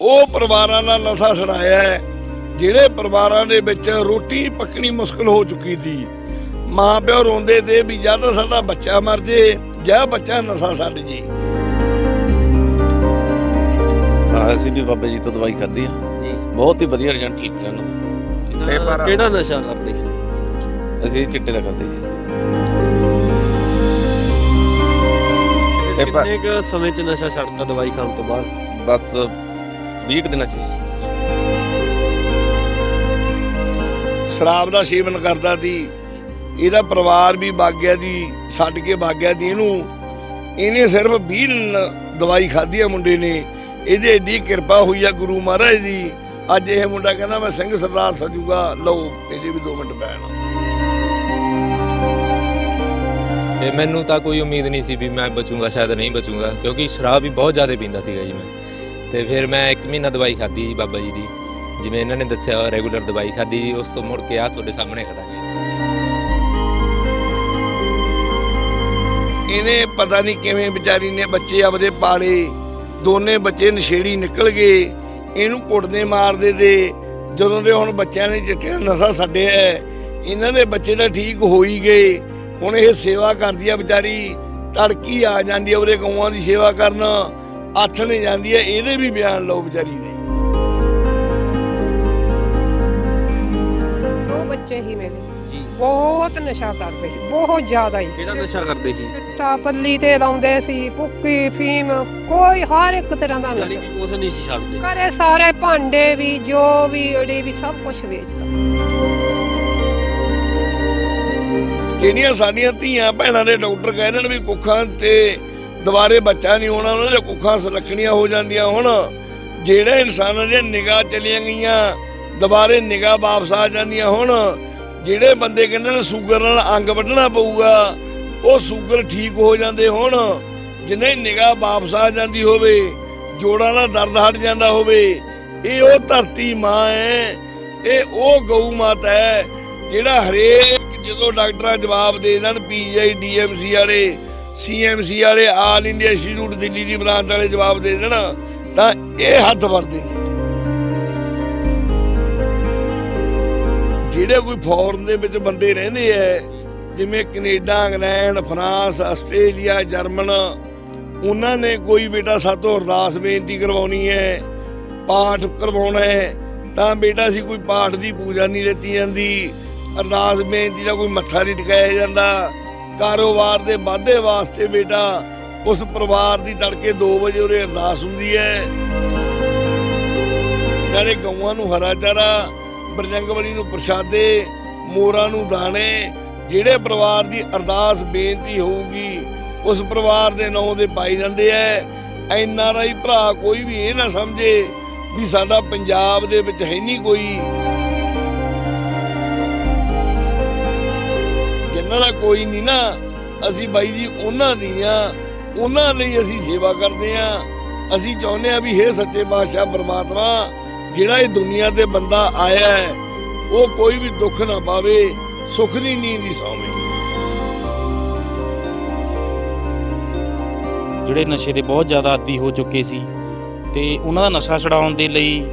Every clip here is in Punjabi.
ਉਹ ਪਰਿਵਾਰਾਂ ਦਾ ਨਸ਼ਾ ਛੜਾਇਆ ਹੈ ਜਿਹੜੇ ਪਰਿਵਾਰਾਂ ਦੇ ਵਿੱਚ ਰੋਟੀ ਪੱਕਣੀ ਮੁਸ਼ਕਲ ਹੋ ਚੁੱਕੀ ਸੀ। ਮਾਂ ਪਿਓ ਰੋਂਦੇ ਤੇ ਵੀ ਜਾਂ ਤਾਂ ਸਾਡਾ ਬੱਚਾ ਮਰ ਜੇ ਜਾਂ ਬੱਚਾ ਨਸ਼ਾ ਛੱਡ ਜੇ। ਅਸੀਂ ਵੀ ਬਾਬਾ ਜੀ ਤੋਂ ਦਵਾਈ ਖਾਧੀ ਆ। ਬਹੁਤ ਹੀ ਵਧੀਆ ਰਿਜ਼ਲਟ ਨਿਕਲਿਆ ਨਾ ਕਿਹੜਾ ਨਸ਼ਾ ਕਰਦੇ? ਅਸੀਂ ਚਿੱਟੇ ਦਾ ਕਰਦੇ ਸੀ। ਤੇ ਤੇ ਪਰ- ਕਿੰਨੇ ਕੁ ਸਮੇਂ ਚ ਨਸ਼ਾ ਛੱਡਦਾ ਦਵਾਈ ਖਾਣ ਤੋਂ ਬਾਅਦ? ਬਸ 20 ਕੁ ਦਿਨਾਂ ਚ। ਸ਼ਰਾਬ ਦਾ ਸੇਵਨ ਕਰਦਾ ਸੀ। ਇਹਦਾ ਪਰਿਵਾਰ ਵੀ ਬਾਗਿਆ ਦੀ ਛੱਡ ਕੇ ਬਾਗਿਆ ਦੀ ਇਹਨੂੰ। ਇਹਨੇ ਸਿਰਫ 20 ਦਿਨ ਦਵਾਈ ਖਾਧੀ ਆ ਮੁੰਡੇ ਨੇ। ਇਹਦੇ ਏਡੀ ਕਿਰਪਾ ਹੋਈ ਆ ਗੁਰੂ ਮਹਾਰਾਜ ਦੀ। ਅੱਜ ਇਹ ਮੁੰਡਾ ਕਹਿੰਦਾ ਮੈਂ ਸਿੰਘ ਸਰਦਾਰ ਸਜੂਗਾ। ਲਓ ਇਹਦੇ ਵੀ 2 ਮਿੰਟ ਪੈਣ ਤੇ ਮੈਨੂੰ ਤਾਂ ਕੋਈ ਉਮੀਦ ਨਹੀਂ ਸੀ ਵੀ ਮੈਂ ਬਚੂੰਗਾ ਸ਼ਾਇਦ ਨਹੀਂ ਬਚੂੰਗਾ। ਕਿਉਂਕਿ ਸ਼ਰਾਬ ਵੀ ਬਹੁਤ ਜ਼ਿਆਦਾ ਪੀਂਦਾ ਸੀਗਾ ਜੀ ਮੈਂ। ਤੇ ਫਿਰ ਮੈਂ 1 ਮਹੀਨਾ ਦਵਾਈ ਖਾਧੀ ਜੀ ਬਾਬਾ ਜੀ ਦੀ। ਜਿਵੇਂ ਇਹਨਾਂ ਨੇ ਦੱਸਿਆ ਰੈਗੂਲਰ ਦਵਾਈ ਖਾਧੀ ਜੀ, ਉਸ ਤੋਂ ਮੁੜ ਕੇ ਆ ਤੁਹਾਡੇ ਸਾਹਮਣੇ ਖੜਾ ਜੀ। ਇਹਨੇ ਪਤਾ ਨਹੀਂ ਕਿਵੇਂ ਵਿਚਾਰੀ ਨੇ ਬੱਚੇ ਆਪਦੇ ਪਾਲੇ, ਦੋਨੇ ਬੱਚੇ ਨਸ਼ੇੜੀ ਨਿਕਲ ਗਏ, ਇਹਨੂੰ ਕੁੱਟਦੇ ਮਾਰਦੇ ਤੇ ਜਦੋਂ ਦੇ ਹੁਣ ਬੱਚਿਆਂ ਨੇ ਚਿੱਟਿਆ ਨਸ਼ਾ ਛੱਡਿਆ ਇਹਨਾਂ ਦੇ ਬੱਚੇ ਤਾਂ ਠੀਕ ਹੋ ਹੀ ਗਏ। ਹੁਣ ਇਹ ਸੇਵਾ ਕਰਦੀ ਆ ਵਿਚਾਰੀ, ਤੜਕੀ ਆ ਜਾਂਦੀ ਆ ਉਹਦੇ ਗਊਆਂ ਦੀ ਸੇਵਾ ਕਰਨ। ਆਥਣੇ ਜਾਂਦੀ ਆ ਇਹਦੇ ਵੀ ਬਿਆਨ ਲਓ ਵਿਚਾਰੀ ਦੇ। ਦੋ ਬੱਚੇ ਹੀ ਮੇਰੇ। ਬਹੁਤ ਨਸ਼ਾ ਕਰਦੇ ਸੀ ਬਹੁਤ ਜ਼ਿਆਦਾ ਹੀ। ਕਿਹੜਾ ਨਸ਼ਾ ਕਰਦੇ ਸੀ? ਚਿੱਟਾ ਪੱਲੀ ਤੇ ਲਾਉਂਦੇ ਸੀ ਭੁੱਕੀ ਫੀਮ ਕੋਈ ਹਰ ਇੱਕ ਤਰ੍ਹਾਂ ਦਾ ਯਾਨੀ ਨਸ਼ਾ। ਕਿ ਕੁਛ ਨਹੀਂ ਸੀ ਛੱਡਦੇ। ਘਰੇ ਸਾਰੇ ਭਾਂਡੇ ਵੀ ਜੋ ਵੀ ਉਹਦੇ ਵੀ ਸਭ ਕੁਝ ਵੇਚਦਾ ਜਿਹੜੀਆਂ ਸਾਡੀਆਂ ਧੀਆਂ ਭੈਣਾਂ ਦੇ ਡਾਕਟਰ ਕਹਿੰਦੇ ਨੇ ਵੀ ਕੁੱਖਾਂ ਤੇ ਦੁਬਾਰੇ ਬੱਚਾ ਨਹੀਂ ਹੋਣਾ, ਉਹਨਾਂ ਦੇ ਕੁੱਖਾਂ ਸੁਲੱਖਣੀਆਂ ਹੋ ਜਾਂਦੀਆਂ ਹੁਣ। ਜਿਹੜੇ ਇਨਸਾਨਾਂ ਦੀਆਂ ਨਿਗਾਹ ਚਲੀਆਂ ਗਈਆਂ, ਦੁਬਾਰੇ ਨਿਗਾਹ ਵਾਪਸ ਆ ਜਾਂਦੀਆਂ ਹੁਣ। ਜਿਹੜੇ ਬੰਦੇ ਕਹਿੰਦੇ ਨੇ ਸ਼ੂਗਰ ਨਾਲ ਅੰਗ ਵੱਢਣਾ ਪਊਗਾ, ਉਹ ਸ਼ੂਗਰ ਠੀਕ ਹੋ ਜਾਂਦੇ ਹੁਣ। ਜਿੰਨੇ ਨਿਗਾਹ ਵਾਪਸ ਆ ਜਾਂਦੀ ਹੋਵੇ, ਜੋੜਾਂ ਦਾ ਦਰਦ ਹਟ ਜਾਂਦਾ ਹੋਵੇ, ਇਹ ਉਹ ਧਰਤੀ ਮਾਂ ਹੈ। ਇਹ ਉਹ ਗਊ ਮਾਤਾ ਹੈ, ਜਿਹੜਾ ਹਰੇਕ ਜਦੋਂ ਡਾਕਟਰਾਂ ਜਵਾਬ ਦੇ ਦੇਣ ਪੀਜੀਆਈ ਡੀਐਮਸੀ ਵਾਲੇ ਸੀਐਮਸੀ ਵਾਲੇ ਆਲ ਇੰਡੀਆ ਇੰਸਟੀਚਿਊਟ ਦਿੱਲੀ ਦੀ ਬ੍ਰਾਂਚ ਵਾਲੇ ਜਵਾਬ ਦੇ ਦੇਣ ਤਾਂ ਇਹ ਹੱਥ ਵਰਦੇ ਨੇ ਜਿਹੜੇ ਕੋਈ ਫੋਰਨ ਦੇ ਵਿੱਚ ਬੰਦੇ ਰਹਿੰਦੇ ਐ, ਜਿਵੇਂ Canada, England, France, Australia, German, ਉਹਨਾਂ ਨੇ ਕੋਈ ਬੇਟਾ ਸਾਤੋਂ ਅਰਦਾਸ ਬੇਨਤੀ ਕਰਵਾਉਣੀ ਹੈ ਪਾਠ ਕਰਵਾਉਣਾ ਹੈ ਤਾਂ ਬੇਟਾ ਸੀ ਕੋਈ ਪਾਠ ਦੀ ਪੂਜਾ ਨਹੀਂ ਲੈਤੀ ਜਾਂਦੀ, ਅਰਦਾਸ ਬੇਨਤੀ ਦਾ ਕੋਈ ਮੱਥਾ ਨਹੀਂ ਟਿਕਾਇਆ ਜਾਂਦਾ। ਕਾਰੋਬਾਰ ਦੇ ਵਾਧੇ ਵਾਸਤੇ ਬੇਟਾ, ਉਸ ਪਰਿਵਾਰ ਦੀ ਤੜਕੇ 2 ਵਜੇ ਉਰੇ ਅਰਦਾਸ ਹੁੰਦੀ ਹੈ। ਨਾਲੇ ਗਊਆਂ ਨੂੰ ਹਰਾ ਚਾਰਾ ਬਰਜੰਗਬਲੀ ਨੂੰ ਪ੍ਰਸ਼ਾਦੇ, ਮੋਰਾਂ ਨੂੰ ਦਾਣੇ, ਜਿਹੜੇ ਪਰਿਵਾਰ ਦੀ ਅਰਦਾਸ ਬੇਨਤੀ ਹੋਊਗੀ, ਉਸ ਪਰਿਵਾਰ ਦੇ ਨਾਂ ਦੇ ਪਾਈ ਜਾਂਦੇ ਐ। ਐਨ ਆਰ ਭਰਾ ਕੋਈ ਵੀ ਇਹ ਨਾ ਸਮਝੇ ਵੀ ਸਾਡਾ ਪੰਜਾਬ ਦੇ ਵਿੱਚ ਹੈ ਨਹੀਂ ਕੋਈ। ਜਿਨ੍ਹਾਂ ਦਾ ਕੋਈ ਨਹੀਂ ਨਾ। ਅਸੀਂ ਬਾਈ ਜੀ ਉਹਨਾਂ ਦੀਆਂ ਉਹਨਾਂ ਲਈ ਅਸੀਂ ਸੇਵਾ ਕਰਦੇ ਆਂ। ਅਸੀਂ ਚਾਹੁੰਦੇ ਆਂ ਵੀ ਇਹ ਸੱਚੇ ਪਾਤਸ਼ਾਹ ਪਰਮਾਤਮਾ, ਜਿਹੜਾ ਇਹ ਦੁਨੀਆ ਤੇ ਬੰਦਾ ਆਇਆ ਹੈ, ਉਹ ਕੋਈ ਵੀ ਦੁੱਖ ਨਾ ਪਾਵੇ, ਸੁੱਖ ਦੀ ਨੀਂਦ ਹੀ ਸੌਵੇ। ਜਿਹੜੇ ਨਸ਼ੇ ਦੇ ਬਹੁਤ ਜ਼ਿਆਦਾ ਆਦੀ ਹੋ ਚੁੱਕੇ ਸੀ ਤੇ ਉਹਨਾਂ ਦਾ ਨਸ਼ਾ ਛਡਾਉਣ ਦੇ ਲਈ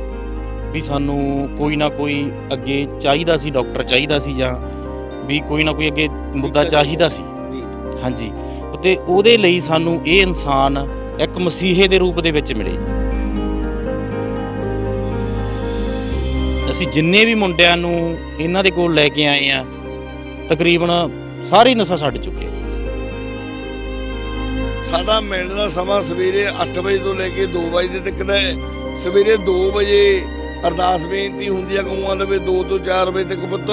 ਵੀ ਸਾਨੂੰ ਕੋਈ ਨਾ ਕੋਈ ਅੱਗੇ ਚਾਹੀਦਾ ਸੀ, ਡਾਕਟਰ ਚਾਹੀਦਾ ਸੀ ਜਾਂ ਵੀ ਕੋਈ ਨਾ ਕੋਈ ਅੱਗੇ ਮੁੱਦਾ ਚਾਹੀਦਾ ਸੀ। ਹਾਂਜੀ। ਤੇ ਉਹਦੇ ਲਈ ਸਾਨੂੰ ਇਹ ਇਨਸਾਨ ਇੱਕ ਮਸੀਹੇ ਦੇ ਰੂਪ ਦੇ ਵਿੱਚ ਮਿਲੇ। ਅਸੀਂ ਜਿੰਨੇ ਵੀ ਮੁੰਡਿਆਂ ਨੂੰ ਇਹਨਾਂ ਦੇ ਕੋਲ ਲੈ ਕੇ ਆਏ ਆ ਤਕਰੀਬਨ ਸਾਰੇ ਨਸ਼ਾ ਛੱਡ ਚੁੱਕੇ। ਸਾਡਾ ਮਿਲਣ ਦਾ ਸਮਾਂ ਸਵੇਰੇ 8 ਵਜੇ ਤੋਂ ਲੈ ਕੇ 2 ਵਜੇ ਤੱਕ ਦਾ ਹੈ। ਸਵੇਰੇ 2 ਵਜੇ ਅਰਦਾਸ ਬੇਨਤੀ ਹੁੰਦੀ ਹੈ ਗਊਆਂ ਦੇ ਵਿੱਚ 2 ਤੋਂ 4 ਵਜੇ ਤੱਕ ਪੁੱਤ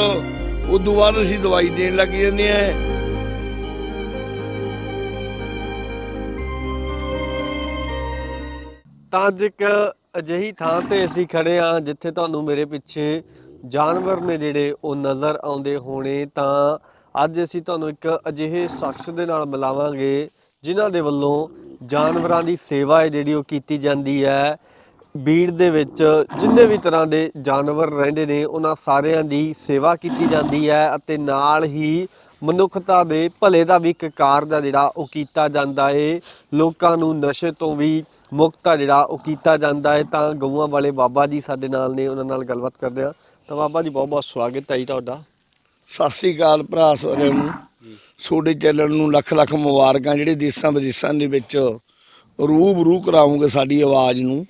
ਉਦੋਂ ਬਾਅਦ ਅਸੀਂ ਦਵਾਈ ਦੇਣ ਲੱਗ ਜਾਂਦੇ ਆ ਤਾਂ ਅੱਜ ਇੱਕ ਅਜਿਹੀ ਥਾਂ ਤੇ ਅਸੀਂ ਖੜੇ ਆ ਜਿੱਥੇ ਤੁਹਾਨੂੰ ਮੇਰੇ ਪਿੱਛੇ ਜਾਨਵਰ ਨੇ ਜਿਹੜੇ ਉਹ ਨਜ਼ਰ ਆਉਂਦੇ ਹੋਣੇ, ਤਾਂ ਅੱਜ ਅਸੀਂ ਤੁਹਾਨੂੰ ਇੱਕ ਅਜਿਹੇ ਸ਼ਖਸ ਦੇ ਨਾਲ ਮਿਲਾਵਾਂਗੇ, ਜਿਨ੍ਹਾਂ ਦੇ ਵੱਲੋਂ ਜਾਨਵਰਾਂ ਦੀ ਸੇਵਾ ਹੈ ਜਿਹੜੀ ਉਹ ਕੀਤੀ ਜਾਂਦੀ ਹੈ। ਬੀੜ ਦੇ ਵਿੱਚ ਜਿੰਨੇ ਵੀ ਤਰ੍ਹਾਂ ਦੇ ਜਾਨਵਰ ਰਹਿੰਦੇ ਨੇ, ਉਹਨਾਂ ਸਾਰਿਆਂ ਦੀ ਸੇਵਾ ਕੀਤੀ ਜਾਂਦੀ ਹੈ ਅਤੇ ਨਾਲ ਹੀ ਮਨੁੱਖਤਾ ਦੇ ਭਲੇ ਦਾ ਵੀ ਇੱਕ ਕਾਰਜ ਆ ਜਿਹੜਾ ਉਹ ਕੀਤਾ ਜਾਂਦਾ ਏ। ਲੋਕਾਂ ਨੂੰ ਨਸ਼ੇ ਤੋਂ ਵੀ ਮੁਕਤ ਆ ਜਿਹੜਾ ਉਹ ਕੀਤਾ ਜਾਂਦਾ ਹੈ ਤਾਂ ਗਊਆਂ ਵਾਲੇ ਬਾਬਾ ਜੀ ਸਾਡੇ ਨਾਲ ਨੇ, ਉਹਨਾਂ ਨਾਲ ਗੱਲਬਾਤ ਕਰਦੇ ਆ ਤਾਂ ਬਾਬਾ ਜੀ, ਬਹੁਤ ਬਹੁਤ ਸਵਾਗਤ ਹੈ ਜੀ ਤੁਹਾਡਾ। ਸਤਿ ਸ੍ਰੀ ਅਕਾਲ ਭਰਾ ਸਾਰਿਆਂ ਨੂੰ। ਤੁਹਾਡੇ ਚੈਨਲ ਨੂੰ ਲੱਖ ਲੱਖ ਮੁਬਾਰਕਾਂ। ਜਿਹੜੇ ਦੇਸ਼ਾਂ ਵਿਦੇਸ਼ਾਂ ਦੇ ਵਿੱਚ ਰੂਬਰੂ ਕਰਾਉਂਗੇ ਸਾਡੀ ਆਵਾਜ਼ ਨੂੰ।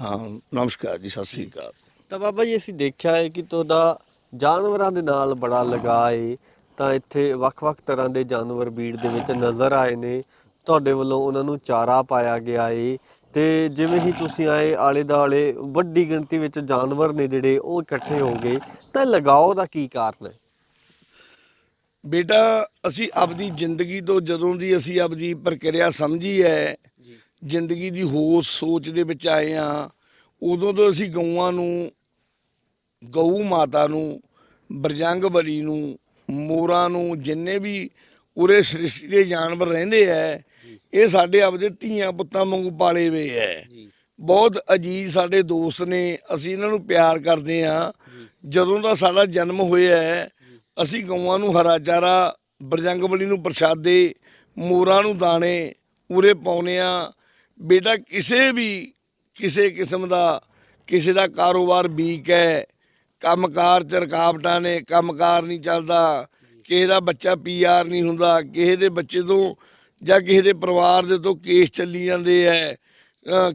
ਹਾਂ ਨਮਸਕਾਰ ਜੀ ਸਤਿ ਸ੍ਰੀ ਅਕਾਲ। ਤਾਂ ਬਾਬਾ ਜੀ ਅਸੀਂ ਦੇਖਿਆ ਹੈ ਕਿ ਤੁਹਾਡਾ ਜਾਨਵਰਾਂ ਦੇ ਨਾਲ ਬੜਾ ਲਗਾਅ ਹੈ ਤਾਂ ਇੱਥੇ ਵੱਖ-ਵੱਖ ਤਰ੍ਹਾਂ ਦੇ ਜਾਨਵਰ ਬੀੜ ਦੇ ਵਿੱਚ ਨਜ਼ਰ ਆਏ ਨੇ। ਤੁਹਾਡੇ ਵੱਲੋਂ ਉਹਨਾਂ ਨੂੰ ਚਾਰਾ ਪਾਇਆ ਗਿਆ ਹੈ ਤੇ ਜਿਵੇਂ ਹੀ ਤੁਸੀਂ ਆਏ ਆਲੇ ਦਾਲੇ ਵੱਡੀ ਗਿਣਤੀ ਵਿੱਚ ਜਾਨਵਰ ਨੇ ਜਿਹੜੇ ਉਹ ਇਕੱਠੇ ਹੋ ਗਏ। ਤਾਂ ਲਗਾਓ ਦਾ ਕੀ ਕਾਰਨ ਹੈ? ਬੇਟਾ ਅਸੀਂ ਆਪਦੀ ਜ਼ਿੰਦਗੀ ਤੋਂ ਜਦੋਂ ਦੀ ਅਸੀਂ ਆਪਦੀ ਪ੍ਰਕਿਰਿਆ ਸਮਝੀ ਹੈ ਜ਼ਿੰਦਗੀ ਦੀ ਹੋਸ਼ ਸੋਚ ਦੇ ਵਿੱਚ ਆਏ ਆ ਉਦੋਂ ਤੋਂ ਅਸੀਂ ਗਊਆਂ ਨੂੰ ਗਊ ਮਾਤਾ ਨੂੰ ਬਰਜੰਗ ਬਲੀ ਨੂੰ ਮੋਰਾਂ ਨੂੰ ਜਿੰਨੇ ਵੀ ਉਰੇ ਸ੍ਰਿਸ਼ਟੀ ਦੇ ਜਾਨਵਰ ਰਹਿੰਦੇ ਐ ਇਹ ਸਾਡੇ ਆਪਦੇ ਧੀਆਂ ਪੁੱਤਾਂ ਵਾਂਗੂ ਪਾਲੇ ਹੋਏ ਐ। ਬਹੁਤ ਅਜੀਜ਼ ਸਾਡੇ ਦੋਸਤ ਨੇ ਅਸੀਂ ਇਹਨਾਂ ਨੂੰ ਪਿਆਰ ਕਰਦੇ ਆ ਜਦੋਂ ਦਾ ਸਾਡਾ ਜਨਮ ਹੋਇਆ ਹੈ ਅਸੀਂ ਗਊਆਂ ਨੂੰ ਹਰਾ ਚਾਰਾ ਬਰਜੰਗ ਬਲੀ ਨੂੰ ਪ੍ਰਸ਼ਾਦੇ ਮੋਰਾਂ ਨੂੰ ਦਾਣੇ ਉਰੇ ਪਾਉਨੇ ਆ ਬੇਟਾ, ਕਿਸੇ ਵੀ, ਕਿਸੇ ਕਿਸਮ ਦਾ, ਕਿਸੇ ਦਾ ਕਾਰੋਬਾਰ ਵੀਕ ਹੈ, ਕੰਮਕਾਰ ਚ ਰੁਕਾਵਟਾਂ ਨੇ, ਕੰਮਕਾਰ ਨਹੀਂ ਚੱਲਦਾ, ਕਿਸੇ ਦਾ ਬੱਚਾ ਪੀਆਰ ਨਹੀਂ ਹੁੰਦਾ, ਕਿਸੇ ਦੇ ਬੱਚੇ ਤੋਂ ਜਾਂ ਕਿਸੇ ਦੇ ਪਰਿਵਾਰ ਦੇ ਤੋਂ ਕੇਸ ਚੱਲੀ ਜਾਂਦੇ ਐ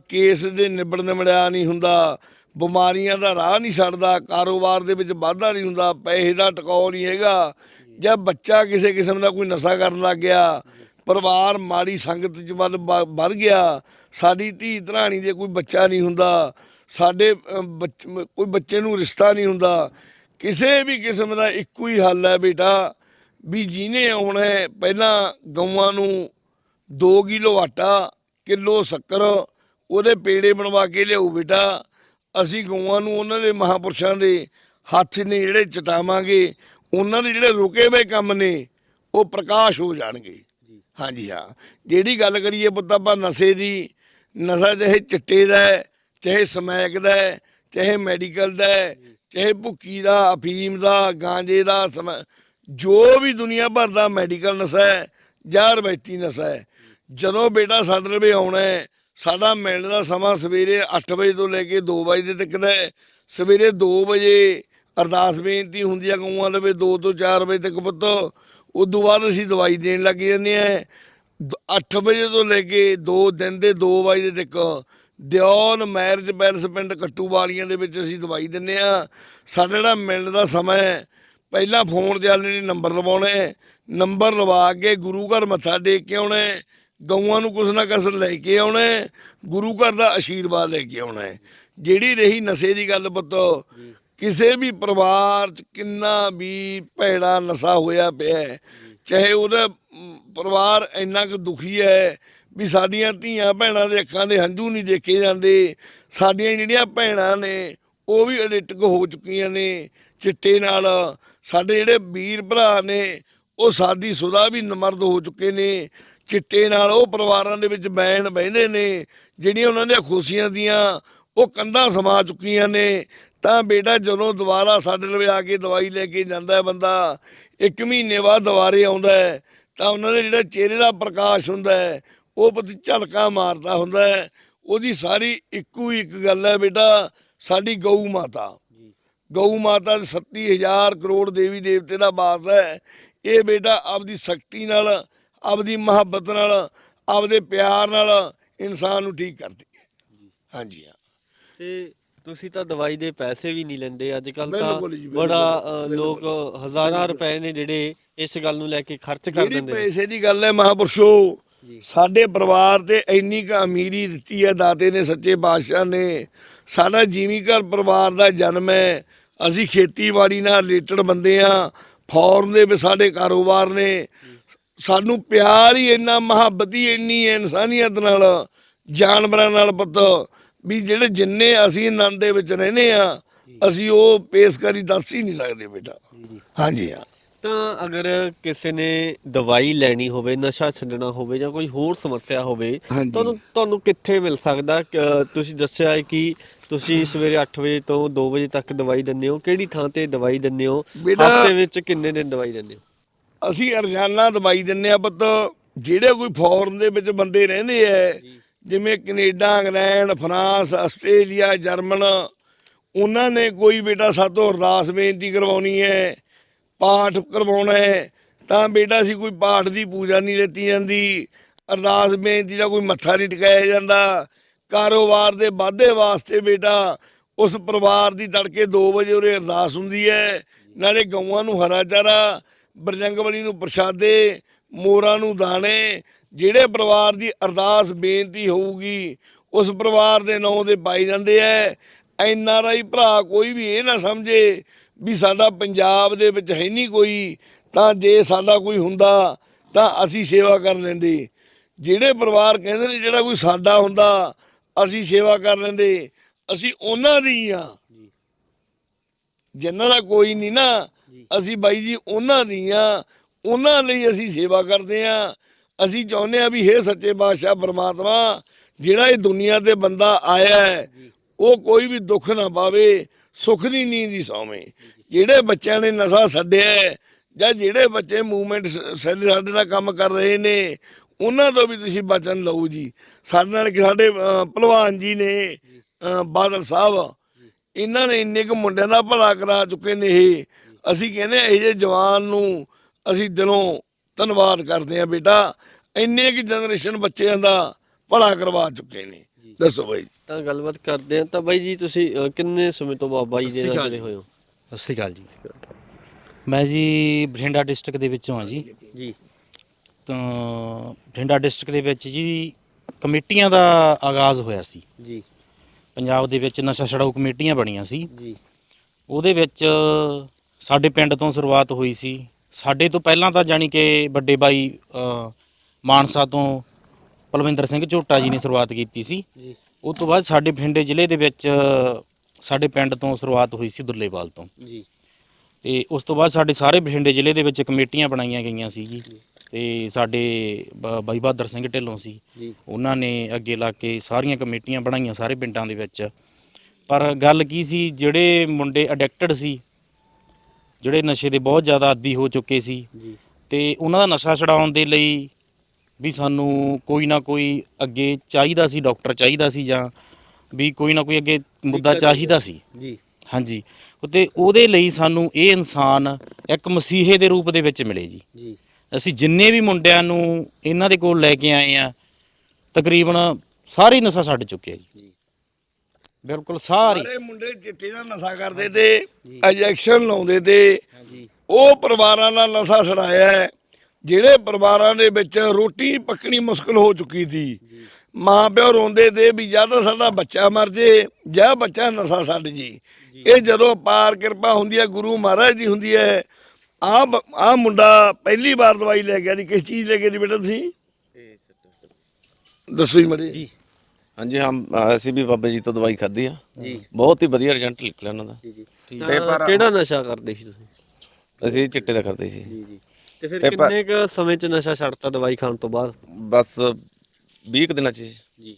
ਕੇਸ ਦੇ ਨਿਬੜ ਨਿਬੜਿਆ ਨਹੀਂ ਹੁੰਦਾ, ਬਿਮਾਰੀਆਂ ਦਾ ਰਾਹ ਨਹੀਂ ਛੱਡਦਾ, ਕਾਰੋਬਾਰ ਦੇ ਵਿੱਚ ਵਾਧਾ ਨਹੀਂ ਹੁੰਦਾ, ਪੈਸੇ ਦਾ ਟਿਕਾਉ ਨਹੀਂ ਹੈਗਾ, ਜਾਂ ਬੱਚਾ ਕਿਸੇ ਕਿਸਮ ਦਾ ਕੋਈ ਨਸ਼ਾ ਕਰਨ ਲੱਗ ਗਿਆ, ਪਰਿਵਾਰ ਮਾੜੀ ਸੰਗਤ ਚ ਵੱਧ ਵ- ਵੱਧ ਗਿਆ ਸਾਡੀ ਧੀ ਧਰਾਣੀ ਦੇ ਕੋਈ ਬੱਚਾ ਨਹੀਂ ਹੁੰਦਾ ਸਾਡੇ ਕੋਈ ਬੱਚੇ ਨੂੰ ਰਿਸ਼ਤਾ ਨਹੀਂ ਹੁੰਦਾ ਕਿਸੇ ਵੀ ਕਿਸਮ ਦਾ ਇੱਕੋ ਹੀ ਹੱਲ ਹੈ ਬੇਟਾ ਵੀ ਜਿਹਨੇ ਆਉਣਾ ਪਹਿਲਾਂ ਗਊਆਂ ਨੂੰ 2 ਕਿਲੋ ਆਟਾ ਕਿਲੋ ਸ਼ੱਕਰ ਉਹਦੇ ਪੇੜੇ ਬਣਵਾ ਕੇ ਲਿਆਓ ਬੇਟਾ ਅਸੀਂ ਗਊਆਂ ਨੂੰ ਉਹਨਾਂ ਦੇ ਮਹਾਪੁਰਸ਼ਾਂ ਦੇ ਹੱਥ ਨੇ ਜਿਹੜੇ ਚਟਾਵਾਂਗੇ ਉਹਨਾਂ ਦੇ ਜਿਹੜੇ ਰੁਕੇ ਹੋਏ ਕੰਮ ਨੇ ਉਹ ਪ੍ਰਕਾਸ਼ ਹੋ ਜਾਣਗੇ। ਹਾਂਜੀ ਹਾਂ। ਜਿਹੜੀ ਗੱਲ ਕਰੀਏ ਪੁੱਤ ਆਪਾਂ ਨਸ਼ੇ ਦੀ ਨਸ਼ਾ ਚਾਹੇ ਚਿੱਟੇ ਦਾ ਹੈ, ਚਾਹੇ ਸਮੈਕ ਦਾ ਹੈ, ਚਾਹੇ ਮੈਡੀਕਲ ਦਾ ਹੈ, ਚਾਹੇ ਭੁੱਕੀ ਦਾ, ਅਫੀਮ ਦਾ, ਗਾਂਜੇ ਦਾ, ਸਮੈ, ਜੋ ਵੀ ਦੁਨੀਆ ਭਰ ਦਾ ਮੈਡੀਕਲ ਨਸ਼ਾ ਹੈ, ਜਾਂ ਰਵਾਇਤੀ ਨਸ਼ਾ ਹੈ, ਜਦੋਂ ਬੇਟਾ ਸਾਡੇ ਲਵੇ ਆਉਣਾ ਹੈ, ਸਾਡਾ ਮਿਲਣ ਦਾ ਸਮਾਂ ਸਵੇਰੇ 8 ਵਜੇ ਤੋਂ ਲੈ ਕੇ 2 ਵਜੇ ਤੱਕ ਦਾ ਹੈ, ਸਵੇਰੇ 2 ਵਜੇ ਅਰਦਾਸ ਬੇਨਤੀ ਹੁੰਦੀ ਹੈ ਗਊਆਂ ਲਵੇ 2 ਤੋਂ 4 ਵਜੇ ਤੱਕ ਪੁੱਤ, ਉਦੋਂ ਬਾਅਦ ਅਸੀਂ ਦਵਾਈ ਦੇਣ ਲੱਗ ਜਾਂਦੇ ਆ 8 ਵਜੇ ਤੋਂ ਲੈ ਕੇ 2 ਦਿਨ ਦੇ 2 ਵਜੇ ਤੱਕ ਦਿਓਨ ਮੈਰਿਜ ਪੈਲਸ ਪਿੰਡ ਕੱਟੂ ਵਾਲੀਆਂ ਦੇ ਵਿੱਚ ਅਸੀਂ ਦਵਾਈ ਦਿੰਨੇ ਆ ਸਾਡਾ ਜਿਹੜਾ ਮਿਲਣ ਦਾ ਸਮਾਂ ਹੈ, ਪਹਿਲਾਂ ਫੋਨ ਤੇ ਵਾਲੇ ਨੇ ਨੰਬਰ ਲਵਾਉਣੇ ਨੰਬਰ ਲਵਾ ਕੇ ਗੁਰੂ ਘਰ ਮੱਥਾ ਟੇਕ ਕੇ ਆਉਣਾ ਗਊਆਂ ਨੂੰ ਕੁਛ ਨਾ ਕੁਛ ਲੈ ਕੇ ਆਉਣਾ ਗੁਰੂ ਘਰ ਦਾ ਆਸ਼ੀਰਵਾਦ ਲੈ ਕੇ ਆਉਣਾ ਜਿਹੜੀ ਰਹੀ ਨਸ਼ੇ ਦੀ ਗੱਲ ਪੁੱਤ, ਕਿਸੇ ਵੀ ਪਰਿਵਾਰ ਚ ਕਿੰਨਾ ਵੀ ਭੈੜਾ ਨਸ਼ਾ ਹੋਇਆ ਪਿਆ ਚਾਹੇ ਉਹਦਾ ਪਰਿਵਾਰ ਇੰਨਾ ਕੁ ਦੁਖੀ ਹੈ ਵੀ ਸਾਡੀਆਂ ਧੀਆਂ ਭੈਣਾਂ ਦੇ ਅੱਖਾਂ ਦੇ ਹੰਝੂ ਨਹੀਂ ਦੇਖੇ ਜਾਂਦੇ। ਸਾਡੀਆਂ ਜਿਹੜੀਆਂ ਭੈਣਾਂ ਨੇ, ਉਹ ਵੀ ਅਡਿਕਟ ਹੋ ਚੁੱਕੀਆਂ ਨੇ। ਚਿੱਟੇ ਨਾਲ ਸਾਡੇ ਜਿਹੜੇ ਵੀਰ ਭਰਾ ਨੇ, ਉਹ ਸਾਦੀ ਸੁਦਾ ਵੀ ਨਮਰਦ ਹੋ ਚੁੱਕੇ ਨੇ। ਚਿੱਟੇ ਨਾਲ ਉਹ ਪਰਿਵਾਰਾਂ ਦੇ ਵਿੱਚ ਬੈਣ ਬਹਿੰਦੇ ਨੇ, ਜਿਹੜੀਆਂ ਉਹਨਾਂ ਦੀਆਂ ਖੁਸ਼ੀਆਂ ਦੀਆਂ ਉਹ ਕੰਧਾਂ ਸਮਾ ਚੁੱਕੀਆਂ ਨੇ। ਤਾਂ ਬੇਟਾ ਜਦੋਂ ਦੁਬਾਰਾ ਸਾਡੇ ਲਵੇ ਆ ਕੇ ਦਵਾਈ ਲੈ ਕੇ ਜਾਂਦਾ ਬੰਦਾ, ਇੱਕ ਮਹੀਨੇ ਬਾਅਦ ਦੁਬਾਰੇ ਆਉਂਦਾ ਹੈ। ਤਾਂ ਉਹਨਾਂ ਦੇ ਜਿਹੜਾ ਚਿਹਰੇ ਦਾ ਪ੍ਰਕਾਸ਼ ਹੁੰਦਾ ਹੈ ਉਹ ਪਤੀ ਝਲਕਾ ਮਾਰਦਾ ਹੁੰਦਾ ਹੈ। ਉਹਦੀ ਸਾਰੀ ਇੱਕੋ ਹੀ ਇੱਕ ਗੱਲ ਹੈ ਬੇਟਾ ਸਾਡੀ ਗਊ ਮਾਤਾ। ਗਊ ਮਾਤਾ ਦੇ 37000 ਕਰੋੜ ਦੇਵੀ ਦੇਵਤੇ ਦਾ ਵਾਸ ਹੈ। ਇਹ ਬੇਟਾ ਆਪਦੀ ਸ਼ਕਤੀ ਨਾਲ ਆਪਦੀ ਮੁਹੱਬਤ ਨਾਲ ਆਪਦੇ ਪਿਆਰ ਨਾਲ ਇਨਸਾਨ ਨੂੰ ਠੀਕ ਕਰਦੀ ਹੈ। ਹਾਂਜੀ ਹਾਂ। ਤੇ ਤੁਸੀਂ ਤਾਂ ਦਵਾਈ ਦੇ ਪੈਸੇ ਵੀ ਨਹੀਂ ਲੈਂਦੇ ਅੱਜ ਕੱਲ ਤਾਂ ਬਿਲਕੁਲ ਜੀ, ਬਿਲਕੁਲ, ਬੜਾ ਅ, ਲੋਕ ਹਜ਼ਾਰਾਂ ਰੁਪਏ ਨੇ ਜਿਹੜੇ ਇਸ ਗੱਲ ਨੂੰ ਲੈ ਕੇ ਖਰਚ ਕਰ ਜਿਹੜੀ ਦਿੰਦੇ ਨੇ। ਪੈਸੇ ਦੀ ਗੱਲ ਹੈ ਮਹਾਪੁਰਸ਼ੋ ਸਾਡੇ ਪਰਿਵਾਰ ਤੇ ਇੰਨੀ ਕੁ ਅਮੀਰੀ ਦਿੱਤੀ ਹੈ ਦਾਤੇ ਨੇ ਸੱਚੇ ਬਾਦਸ਼ਾਹ ਨੇ। ਸਾਡਾ ਜੀਵੀਕਰ ਪਰਿਵਾਰ ਦਾ ਜਨਮ ਹੈ। ਅਸੀਂ ਖੇਤੀਬਾੜੀ ਨਾਲ ਰਿਲੇਟਡ ਬੰਦੇ ਆ ਫੌਰਨ ਦੇ ਵਿੱਚ ਸਾਡੇ ਕਾਰੋਬਾਰ ਨੇ। ਸਾਨੂੰ ਪਿਆਰ ਹੀ ਇੰਨਾ ਮੁਹੱਬਤ ਹੀ ਇੰਨੀ ਹੈ ਇਨਸਾਨੀਅਤ ਨਾਲ। ਜਾਨਵਰਾਂ ਨਾਲ ਪੁੱਤ। ਵੀ ਜਿਹੜੇ ਜਿੰਨੇ ਅਸੀਂ ਆਨੰਦ ਦੇ ਵਿੱਚ ਰਹਿੰਦੇ ਆ ਅਸੀਂ ਉਹ ਪੇਸ਼ਕਾਰੀ ਦੱਸ ਹੀ ਨਹੀਂ ਸਕਦੇ ਬੇਟਾ। ਹਾਂਜੀ ਹਾਂ। ਤਾਂ ਅਗਰ ਕਿਸੇ ਨੇ ਦਵਾਈ ਲੈਣੀ ਹੋਵੇ ਨਸ਼ਾ ਛੱਡਣਾ ਹੋਵੇ ਜਾਂ ਕੋਈ ਹੋਰ ਸਮੱਸਿਆ ਹੋਵੇ। ਤੁਹਾਨੂੰ ਤੁਹਾਨੂੰ ਕਿੱਥੇ ਮਿਲ ਸਕਦਾ? ਤੁਸੀਂ ਦੱਸਿਆ ਹੈ ਕਿ ਤੁਸੀਂ ਸਵੇਰੇ 8 ਵਜੇ ਤੋਂ 2 ਵਜੇ ਤੱਕ ਦਵਾਈ ਦਿੰਦੇ ਹੋ। ਕਿਹੜੀ ਥਾਂ ਤੇ ਦਵਾਈ ਦਿੰਦੇ ਹੋ? ਹਫ਼ਤੇ ਵਿੱਚ ਕਿੰਨੇ ਦਿਨ ਦਵਾਈ ਦਿੰਦੇ ਹੋ? ਅਸੀਂ ਰੋਜ਼ਾਨਾ ਦਵਾਈ ਦਿੰਨੇ ਆ ਪੁੱਤ। ਜਿਹੜੇ ਕੋਈ ਫੌਰਨ ਦੇ ਵਿੱਚ ਬੰਦੇ ਰਹਿੰਦੇ ਐ ਜਿਵੇਂ Canada, England, France, Australia, German, ਉਹਨਾਂ ਨੇ ਕੋਈ ਬੇਟਾ ਸਾਤੋਂ ਅਰਦਾਸ ਬੇਨਤੀ ਕਰਵਾਉਣੀ ਹੈ, ਪਾਠ ਕਰਵਾਉਣਾ ਹੈ, ਤਾਂ ਬੇਟਾ ਸੀ ਕੋਈ ਪਾਠ ਦੀ ਪੂਜਾ ਨਹੀਂ ਦਿੱਤੀ ਜਾਂਦੀ, ਅਰਦਾਸ ਬੇਨਤੀ ਦਾ ਕੋਈ ਮੱਥਾ ਨਹੀਂ ਟਿਕਾਇਆ ਜਾਂਦਾ, ਕਾਰੋਬਾਰ ਦੇ ਵਾਧੇ ਵਾਸਤੇ ਬੇਟਾ ਉਸ ਪਰਿਵਾਰ ਦੀ ਤੜਕੇ 2 ਵਜੇ ਉਰੇ ਅਰਦਾਸ ਹੁੰਦੀ ਹੈ, ਨਾਲੇ ਗਊਆਂ ਨੂੰ ਹਰਾ ਚਾਰਾ ਬਰਜੰਗਬਲੀ ਨੂੰ ਪ੍ਰਸ਼ਾਦੇ, ਮੋਰਾਂ ਨੂੰ ਦਾਣੇ ਜਿਹੜੇ ਪਰਿਵਾਰ ਦੀ ਅਰਦਾਸ ਬੇਨਤੀ ਹੋਊਗੀ, ਉਸ ਪਰਿਵਾਰ ਦੇ ਨਾਂ ਦੇ ਪਾਈ ਜਾਂਦੇ ਐ। ਐਨ ਆਰ ਆਈ ਭਰਾ ਕੋਈ ਵੀ ਇਹ ਨਾ ਸਮਝੇ ਵੀ ਸਾਡਾ ਪੰਜਾਬ ਦੇ ਵਿੱਚ ਹੈ ਨਹੀਂ ਕੋਈ, ਤਾਂ ਜੇ ਸਾਡਾ ਕੋਈ ਹੁੰਦਾ, ਤਾਂ ਅਸੀਂ ਸੇਵਾ ਕਰ ਲੈਂਦੇ। ਜਿਹੜੇ ਪਰਿਵਾਰ ਕਹਿੰਦੇ ਨੇ ਜਿਹੜਾ ਕੋਈ ਸਾਡਾ ਹੁੰਦਾ, ਅਸੀਂ ਸੇਵਾ ਕਰ ਲੈਂਦੇ। ਅਸੀਂ ਉਹਨਾਂ ਦੀ ਆ। ਜਿਨ੍ਹਾਂ ਦਾ ਕੋਈ ਨਹੀਂ ਨਾ, ਅਸੀਂ ਬਾਈ ਜੀ ਉਹਨਾਂ ਦੀ ਆ। ਉਹਨਾਂ ਲਈ ਅਸੀਂ ਸੇਵਾ ਕਰਦੇ ਆ। ਅਸੀਂ ਚਾਹੁੰਦੇ ਆ ਵੀ ਹੇ ਸੱਚੇ ਬਾਦਸ਼ਾਹ ਪਰਮਾਤਮਾ ਜਿਹੜਾ ਇਹ ਦੁਨੀਆ ਤੇ ਬੰਦਾ ਆਇਆ ਹੈ ਉਹ ਕੋਈ ਵੀ ਦੁੱਖ ਨਾ ਪਾਵੇ ਸੁੱਖ ਦੀ ਨੀਂਦ ਦੀ ਸੌਵੇਂ। ਜਿਹੜੇ ਬੱਚਿਆਂ ਨੇ ਨਸ਼ਾ ਛੱਡਿਆ ਜਾਂ ਜਿਹੜੇ ਬੱਚੇ ਮੂਵਮੈਂਟ ਸੈੱਲ ਸਾਡੇ ਨਾਲ ਕੰਮ ਕਰ ਰਹੇ ਨੇ ਉਹਨਾਂ ਤੋਂ ਵੀ ਤੁਸੀਂ ਬਚਨ ਲਓ ਜੀ। ਸਾਡੇ ਨਾਲ ਸਾਡੇ ਅਹ, ਭਲਵਾਨ ਜੀ ਨੇ ਬਾਦਲ ਸਾਹਿਬ ਇਹਨਾਂ ਨੇ ਇੰਨੇ ਕੁ ਮੁੰਡਿਆਂ ਦਾ ਭਲਾ ਕਰਾ ਚੁੱਕੇ ਨੇ ਇਹ। ਅਸੀਂ ਕਹਿੰਦੇ ਇਹ ਜੇ ਜਵਾਨ ਨੂੰ ਅਸੀਂ ਦਿਲੋਂ ਧੰਨਵਾਦ ਕਰਦੇ ਆ ਬੇਟਾ। ਇੰਨੇ ਕਿ ਜਨਰੇਸ਼ਨ ਬੱਚਿਆਂ ਦਾ ਭਲਾ ਕਰਵਾ ਚੁੱਕੇ ਨੇ। ਦੱਸੋ ਬਾਈ ਤਾਂ ਗੱਲਬਾਤ ਕਰਦੇ ਹਾਂ। ਤਾਂ ਬਾਈ ਜੀ ਤੁਸੀਂ ਅ, ਕਿੰਨੇ ਸਮੇਂ ਤੋਂ ਬਾਬਾ ਜੀ ਦੇ ਨਾਲ ਜੁੜੇ ਹੋਏ ਹੋ? ਸਤਿ ਸ਼੍ਰੀ ਅਕਾਲ ਜੀ। ਮੈਂ ਜੀ ਬਠਿੰਡਾ ਡਿਸਟ੍ਰਿਕਟ ਦੇ ਵਿੱਚੋਂ ਹਾਂ ਜੀ। ਜੀ। ਤਾਂ ਬਠਿੰਡਾ ਡਿਸਟ੍ਰਿਕਟ ਦੇ ਵਿੱਚ ਜੀ ਕਮੇਟੀਆਂ ਦਾ ਆਗਾਜ਼ ਹੋਇਆ ਸੀ। ਜੀ। ਪੰਜਾਬ ਦੇ ਵਿੱਚ ਨਸ਼ਾ ਛਡਾਊ ਕਮੇਟੀਆਂ ਬਣੀਆਂ ਸੀ। ਜੀ। ਉਹਦੇ ਵਿੱਚ ਸਾਡੇ ਪਿੰਡ ਤੋਂ ਸ਼ੁਰੂਆਤ ਹੋਈ ਸੀ। ਸਾਡੇ ਤੋਂ ਪਹਿਲਾਂ ਤਾਂ ਜਾਣੀ ਕਿ ਵੱਡੇ ਬਾਈ ਮਾਨਸਾ ਤੋਂ ਪਲਵਿੰਦਰ ਸਿੰਘ ਝੋਟਾ ਜੀ ਨੇ ਸ਼ੁਰੂਆਤ ਕੀਤੀ ਸੀ। ਜੀ। ਉਸ ਤੋਂ ਬਾਅਦ ਸਾਡੇ ਬਠਿੰਡੇ ਜ਼ਿਲ੍ਹੇ ਦੇ ਵਿੱਚ ਸਾਡੇ ਪਿੰਡ ਤੋਂ ਸ਼ੁਰੂਆਤ ਹੋਈ ਸੀ ਦੁੱਲੇਵਾਲ ਤੋਂ। ਜੀ। ਤੇ ਉਸ ਤੋਂ ਬਾਅਦ ਸਾਡੇ ਸਾਰੇ ਬਠਿੰਡੇ ਜ਼ਿਲ੍ਹੇ ਦੇ ਵਿੱਚ ਕਮੇਟੀਆਂ ਬਣਾਈਆਂ ਗਈਆਂ ਸੀ ਜੀ। ਤੇ ਸਾਡੇ ਬਾਈ ਬਹਾਦਰ ਸਿੰਘ ਢਿੱਲੋਂ ਸੀ। ਜੀ। ਉਹਨਾਂ ਨੇ ਅੱਗੇ ਲਾ ਕੇ ਸਾਰੀਆਂ ਕਮੇਟੀਆਂ ਬਣਾਈਆਂ ਸਾਰੇ ਪਿੰਡਾਂ ਦੇ ਵਿੱਚ। ਪਰ ਗੱਲ ਕੀ ਸੀ ਜਿਹੜੇ ਮੁੰਡੇ ਅਡਿਕਟਡ ਸੀ ਜਿਹੜੇ ਨਸ਼ੇ ਦੇ ਬਹੁਤ ਜ਼ਿਆਦਾ ਆਦੀ ਹੋ ਚੁੱਕੇ ਸੀ। ਜੀ। ਤੇ ਉਹਨਾਂ ਦਾ ਨਸ਼ਾ ਛਡਾਉਣ ਦੇ ਲਈ ਵੀ ਸਾਨੂੰ ਕੋਈ ਨਾ ਕੋਈ ਅੱਗੇ ਚਾਹੀਦਾ ਸੀ ਡਾਕਟਰ ਚਾਹੀਦਾ ਸੀ ਜਾਂ ਵੀ ਕੋਈ ਨਾ ਕੋਈ ਅੱਗੇ ਮੁੱਦਾ ਚਾਹੀਦਾ ਸੀ। ਜੀ। ਹਾਂਜੀ। ਤੇ ਉਹਦੇ ਲਈ ਸਾਨੂੰ ਇਹ ਇਨਸਾਨ ਇੱਕ ਮਸੀਹੇ ਦੇ ਰੂਪ ਦੇ ਵਿੱਚ ਮਿਲੇ ਜੀ। ਜੀ। ਅਸੀਂ ਜਿੰਨੇ ਵੀ ਮੁੰਡਿਆਂ ਨੂੰ ਇਹਨਾਂ ਦੇ ਕੋਲ ਲੈ ਕੇ ਆਏ ਆ ਤਕਰੀਬਨ ਸਾਰੇ ਨਸ਼ਾ ਛੱਡ ਚੁੱਕੇ ਆ ਜੀ। ਬਿਲਕੁਲ ਸਾਰੇ। ਸਾਰੇ ਮੁੰਡੇ ਚਿੱਟੇ ਦਾ ਨਸ਼ਾ ਕਰਦੇ ਤੇ ਇੰਜੈਕਸ਼ਨ ਲਾਉਂਦੇ ਤੇ ਉਹ ਪਰਿਵਾਰਾਂ ਦਾ ਨਸ਼ਾ ਛੜਾਇਆ ਹੈ। ਜਿਹੜੇ ਪਰਿਵਾਰਾਂ ਦੇ ਵਿੱਚ ਰੋਟੀ ਪੱਕਣੀ ਮੁਸ਼ਕਲ ਹੋ ਚੁੱਕੀ ਸੀ। ਮਾਂ ਪਿਓ ਰੋਂਦੇ ਤੇ ਵੀ ਜਾਂ ਤਾਂ ਸਾਡਾ ਬੱਚਾ ਮਰ ਜੇ ਜਾਂ ਬੱਚਾ ਨਸ਼ਾ ਛੱਡ ਜੀ। ਇਹ ਜਦੋਂ ਪਾਰ ਕਿਰਪਾ ਹੁੰਦੀ ਹੈ ਗੁਰੂ ਮਹਾਰਾਜ ਦੀ ਹੁੰਦੀ ਹੈ ਆ ਆ ਮੁੰਡਾ ਪਹਿਲੀ ਵਾਰ ਦਵਾਈ ਲੈ ਗਿਆ ਦੀ ਕਿਸ ਚੀਜ਼ ਲੈ ਕੇ ਦੀ ਬੇਟਾ ਤੁਸੀਂ? ਦੱਸੋ ਜੀ ਮੜੀ ਜੀ। ਹਾਂਜੀ ਹਾਂ ਅਸੀਂ ਵੀ ਬਾਬਾ ਜੀ ਤੋਂ ਦਵਾਈ ਖਾਧੀ ਆ। ਜੀ। ਬਹੁਤ ਹੀ ਵਧੀਆ ਰਿਜ਼ਲਟ ਨਿਕਲਿਆ ਉਹਨਾਂ ਦਾ। ਜੀ ਕਿਹੜਾ ਨਸ਼ਾ ਕਰਦੇ ਸੀ ਤੁਸੀਂ? ਅਸੀਂ ਚਿੱਟੇ ਦਾ ਕਰਦੇ ਸੀ। ਜੀ ਜੀ। ਤੇ ਫਿਰ ਤੇ ਕਿੰਨੇ ਕ ਸਮੇਂ ਚ ਨਸ਼ਾ ਛੱਡਤਾ ਦਵਾਈ ਖਾਣ ਤੋਂ ਬਾਅਦ? ਬਸ 20 ਕੁ ਦਿਨਾਂ ਚ ਜੀ।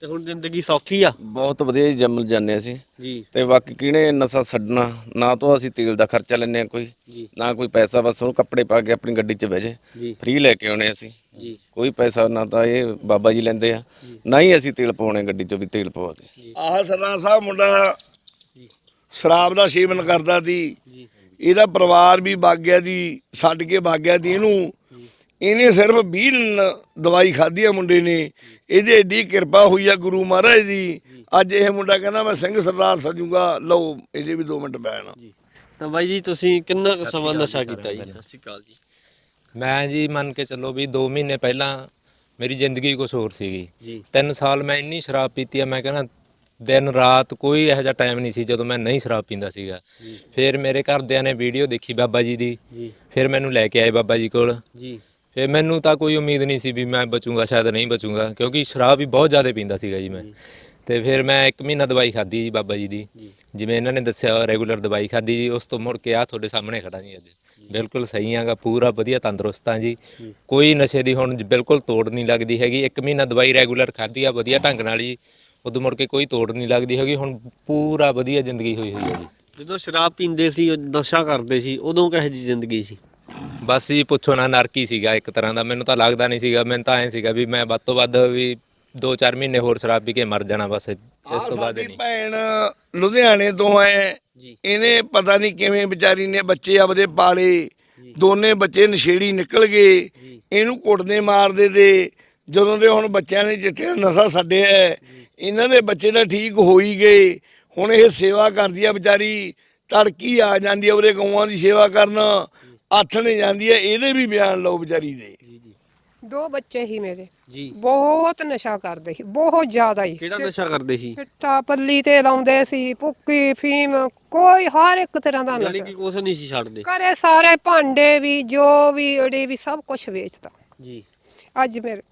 ਤੇ ਹੁਣ ਜ਼ਿੰਦਗੀ ਸੌਖੀ ਆ। ਬਹੁਤ ਵਧੀਆ ਜੰਮ ਜਾਂਦੇ ਅਸੀਂ। ਜੀ। ਤੇ ਬਾਕੀ ਕਿਹਨੇ ਨਸ਼ਾ ਛੱਡਣਾ ਨਾ ਤੋਂ ਅਸੀਂ ਤੇਲ ਦਾ ਖਰਚਾ ਲੈਂਦੇ ਆ ਕੋਈ ਜੀ। ਨਾ ਕੋਈ ਪੈਸਾ ਬਸ ਉਹਨੂੰ ਕੱਪੜੇ ਪਾ ਕੇ ਆਪਣੀ ਗੱਡੀ 'ਚ ਬਹਿ ਜੇ ਜੀ। ਫ੍ਰੀ ਲੈ ਕੇ ਆਉਣੇ ਅਸੀਂ। ਜੀ। ਕੋਈ ਪੈਸਾ ਨਾ ਤਾਂ ਇਹ ਬਾਬਾ ਜੀ ਲੈਂਦੇ ਆ। ਨਾ ਹੀ ਅਸੀਂ ਤੇਲ ਪਾਉਣੇ ਗੱਡੀ 'ਚੋਂ ਵੀ ਤੇਲ ਪਵਾ ਦੇ। ਆਹ ਸਰਦਾਰ ਸਾਹਿਬ ਮੁੰਡਾ ਸ਼ਰਾਬ ਦਾ ਸੇਵਨ ਕਰਦਾ ਸੀ। ਜੀ। ਇਹਦਾ ਪਰਿਵਾਰ ਵੀ ਬਾਗਿਆ ਦੀ ਛੱਡ ਕੇ ਬਾਗਿਆ ਦੀ ਇਹਨੂੰ। ਇਹਨੇ ਸਿਰਫ 20 ਦਿਨ ਦਵਾਈ ਖਾਧੀ ਆ ਮੁੰਡੇ ਨੇ। ਇਹਦੇ ਏਡੀ ਕਿਰਪਾ ਹੋਈ ਆ ਗੁਰੂ ਮਹਾਰਾਜ ਦੀ। ਅੱਜ ਇਹ ਮੁੰਡਾ ਕਹਿੰਦਾ ਮੈਂ ਸਿੰਘ ਸਰਦਾਰ ਸਜੂਗਾ। ਲਓ ਇਹਦੇ ਵੀ 2 ਮਿੰਟ ਬੈਣ ਤਾਂ ਬਾਈ ਜੀ ਤੁਸੀਂ ਕਿੰਨਾ ਕੁ ਸਮਾਂ ਨਸ਼ਾ ਕੀਤਾ ਜੀ? ਸਤਿ ਸ਼੍ਰੀ ਅਕਾਲ ਜੀ। ਮੈਂ ਜੀ ਮੰਨ ਕੇ ਚੱਲੋ ਵੀ 2 ਮਹੀਨੇ ਪਹਿਲਾਂ ਮੇਰੀ ਜ਼ਿੰਦਗੀ ਕੁਝ ਹੋਰ ਸੀਗੀ। ਜੀ। 3 ਸਾਲ ਮੈਂ ਇੰਨੀ ਸ਼ਰਾਬ ਪੀਤੀ ਆ ਮੈਂ ਕਹਿੰਦਾ ਦਿਨ ਰਾਤ ਕੋਈ ਇਹੋ ਜਿਹਾ ਟਾਈਮ ਨਹੀਂ ਸੀ ਜਦੋਂ ਮੈਂ ਨਹੀਂ ਸ਼ਰਾਬ ਪੀਂਦਾ ਸੀਗਾ। ਫਿਰ ਮੇਰੇ ਘਰਦਿਆਂ ਨੇ ਵੀਡੀਓ ਦੇਖੀ ਬਾਬਾ ਜੀ ਦੀ। ਫਿਰ ਮੈਨੂੰ ਲੈ ਕੇ ਆਏ ਬਾਬਾ ਜੀ ਕੋਲ। ਜੀ। ਫਿਰ ਮੈਨੂੰ ਤਾਂ ਕੋਈ ਉਮੀਦ ਨਹੀਂ ਸੀ ਵੀ ਮੈਂ ਬਚੂੰਗਾ ਸ਼ਾਇਦ ਨਹੀਂ ਬਚੂੰਗਾ ਕਿਉਂਕਿ ਸ਼ਰਾਬ ਵੀ ਬਹੁਤ ਜ਼ਿਆਦਾ ਪੀਂਦਾ ਸੀਗਾ ਜੀ ਮੈਂ। ਤੇ ਫਿਰ ਮੈਂ 1 ਮਹੀਨਾ ਦਵਾਈ ਖਾਧੀ ਜੀ ਬਾਬਾ ਜੀ ਦੀ। ਜਿਵੇਂ ਇਹਨਾਂ ਨੇ ਦੱਸਿਆ ਰੈਗੂਲਰ ਦਵਾਈ ਖਾਧੀ ਜੀ ਉਸ ਤੋਂ ਮੁੜ ਕੇ ਆ ਤੁਹਾਡੇ ਸਾਹਮਣੇ ਖੜਾ ਜੀ ਅੱਜ। ਬਿਲਕੁਲ ਸਹੀ ਆਗਾ ਪੂਰਾ ਵਧੀਆ ਤੰਦਰੁਸਤ ਹਾਂ ਜੀ। ਕੋਈ ਨਸ਼ੇ ਦੀ ਹੁਣ ਬਿਲਕੁਲ ਤੋੜ ਨਹੀਂ ਲੱਗਦੀ ਹੈਗੀ। 1 ਮਹੀਨਾ ਦਵਾਈ ਰੈਗੂਲਰ ਖਾਧੀ ਆ ਵਧੀਆ ਢੰਗ ਨਾਲ ਜੀ। ਉਦੋਂ ਮੁੜ ਕੇ ਕੋਈ ਤੋੜ ਨਹੀਂ ਲੱਗਦੀ ਹੈਗੀ। ਹੁਣ ਪੂਰਾ ਵਧੀਆ ਜ਼ਿੰਦਗੀ ਹੋਈ ਹੋਈ ਹੈ ਜੀ। ਜਦੋਂ ਸ਼ਰਾਬ ਪੀਂਦੇ ਸੀ ਨਸ਼ਾ ਕਰਦੇ ਸੀ ਉਦੋਂ ਕਿਹੋ ਜੀ ਜ਼ਿੰਦਗੀ ਸੀ? ਬਸ ਜੀ ਪੁੱਛੋ ਨਾ ਨਰਕੀ ਸੀਗਾ ਇੱਕ ਤਰ੍ਹਾਂ ਦਾ ਮੈਨੂੰ ਤਾਂ ਲੱਗਦਾ ਨਹੀਂ ਸੀਗਾ ਮੈਨੂੰ ਤਾਂ ਐਂ ਸੀਗਾ ਵੀ ਮੈਂ ਵੱਧ ਤੋਂ ਵੱਧ ਵੀ 2-4 ਮਹੀਨੇ ਹੋਰ ਸ਼ਰਾਬ ਪੀ ਕੇ ਮਰ ਜਾਣਾ ਬਸ ਇਸ ਤੋਂ ਬਾਅਦ ਨਹੀਂ। ਭੈਣ ਲੁਧਿਆਣੇ ਤੋਂ ਜੀ। ਇਹਨੇ ਪਤਾ ਨਹੀਂ ਕਿਵੇਂ ਵਿਚਾਰੀ ਨੇ ਬੱਚੇ ਆਪਦੇ ਪਾਲੇ ਦੋਨੇ ਬੱਚੇ ਨਸ਼ੇੜੀ ਨਿਕਲ ਗਏ ਇਹਨੂੰ ਕੁੱਟਦੇ ਮਾਰਦੇ ਤੇ ਜਦੋਂ ਦੇ ਹੁਣ ਬੱਚਿਆਂ ਨੇ ਚਿੱਟੇ ਨਸ਼ਾ ਛੱਡਿਆ ਇਹਨਾਂ ਦੇ ਬੱਚੇ ਤਾਂ ਠੀਕ ਹੋ ਹੀ ਗਏ ਹੁਣ ਇਹ ਸੇਵਾ ਕਰਦੀ ਆ ਵਿਚਾਰੀ ਤੜਕੀ ਆ ਜਾਂਦੀ ਆ ਉਹਦੇ ਗਊਆਂ ਦੀ ਸੇਵਾ ਕਰਨ ਆਥਣੇ ਜਾਂਦੀ ਆ ਇਹਦੇ ਵੀ ਬਿਆਨ ਲਓ ਵਿਚਾਰੀ ਦੇ। ਜੀ ਜੀ। ਦੋ ਬੱਚੇ ਹੀ ਮੇਰੇ। ਜੀ। ਬਹੁਤ ਨਸ਼ਾ ਕਰਦੇ ਸੀ ਬਹੁਤ ਜ਼ਿਆਦਾ ਹੀ। ਕਿਹੜਾ ਨਸ਼ਾ ਕਰਦੇ ਸੀ? ਚਿੱਟਾ ਪੱਲੀ ਤੇ ਲਾਉਂਦੇ ਸੀ ਭੁੱਕੀ ਫੀਮ ਕੋਈ ਹਰ ਇੱਕ ਤਰ੍ਹਾਂ ਦਾ ਯਾਨੀ ਨਸ਼ਾ। ਕਿ ਕੁਛ ਨਹੀਂ ਸੀ ਛੱਡਦੇ। ਘਰੇ ਸਾਰੇ ਭਾਂਡੇ ਵੀ ਜੋ ਵੀ ਉਹਦੇ ਵੀ ਸਭ ਕੁਝ ਵੇਚਦਾ ਜੀ। ਅੱਜ ਮੇਰੇ